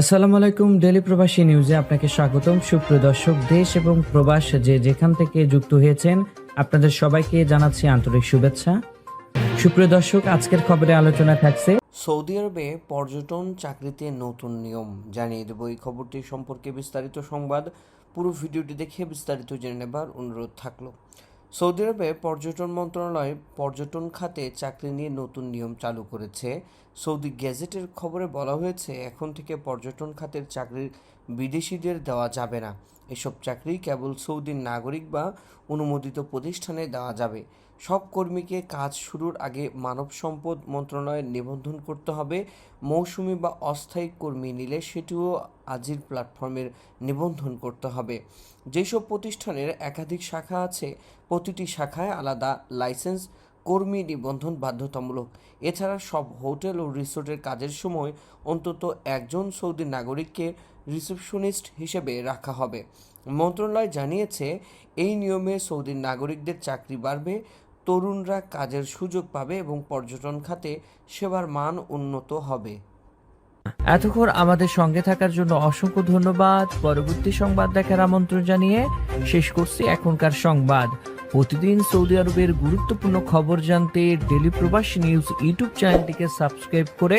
আসসালামু আলাইকুম ডেলি প্রবাসী নিউজে আপনাকে স্বাগতম। সুপ্রিয় দর্শক, দেশ এবং প্রবাস যে যেখান থেকে যুক্ত হয়েছেন, আপনাদের সবাইকে জানাচ্ছি আন্তরিক শুভেচ্ছা। সুপ্রিয় দর্শক, আজকের খবরে আলোচনা থাকছে। সৌদি আরবে পর্যটন চাকরিতে নতুন নিয়ম। জানিয়ে দেব এই খবরটি সম্পর্কে বিস্তারিত সংবাদ। পুরো ভিডিওটি দেখে বিস্তারিত জেনে নেবার অনুরোধ থাকল। সৌদি আরবে পর্যটন মন্ত্রণালয় পর্যটন খাতে চাকরি নিয়ে নতুন নিয়ম চালু করেছে। সৌদি গ্যাজেটের খবরে বলা হয়েছে, এখন থেকে পর্যটন খাতের চাকরি বিদেশিদের দেওয়া যাবে না। এসব চাকরি কেবল সৌদির নাগরিক বা অনুমোদিত প্রতিষ্ঠানে দেওয়া যাবে। সব কর্মীকে কাজ শুরুর আগে মানব সম্পদ মন্ত্রণালয়ে নিবন্ধন করতে হবে। মৌসুমি বা অস্থায়ী কর্মী নিলে সেটিও আজির প্ল্যাটফর্মের নিবন্ধন করতে হবে। যেসব প্রতিষ্ঠানের একাধিক শাখা আছে, প্রতিটি শাখায় আলাদা লাইসেন্স, কর্মী নিবন্ধন বাধ্যতামূলক। এছাড়া সব হোটেল ও রিসোর্টের কাজের সময় অন্তত একজন সৌদি নাগরিককে রিসেপশনিস্ট হিসেবে রাখা হবে। মন্ত্রণালয় জানিয়েছে, এই নিয়মে সৌদির নাগরিকদের চাকরি বাড়বে, তরুণরা কাজের সুযোগ পাবে এবং পর্যটন খাতে সেবার মান উন্নত হবে। এতক্ষণ আমাদের সঙ্গে থাকার জন্য অসংখ্য ধন্যবাদ। পরবর্তী সংবাদ দেখার আমন্ত্রণ জানিয়ে শেষ করছি এখনকার সংবাদ। প্রতিদিন সৌদি আরবের গুরুত্বপূর্ণ খবর জানতে ডেলি প্রবাসী নিউজ ইউটিউব চ্যানেলটিকে সাবস্ক্রাইব করে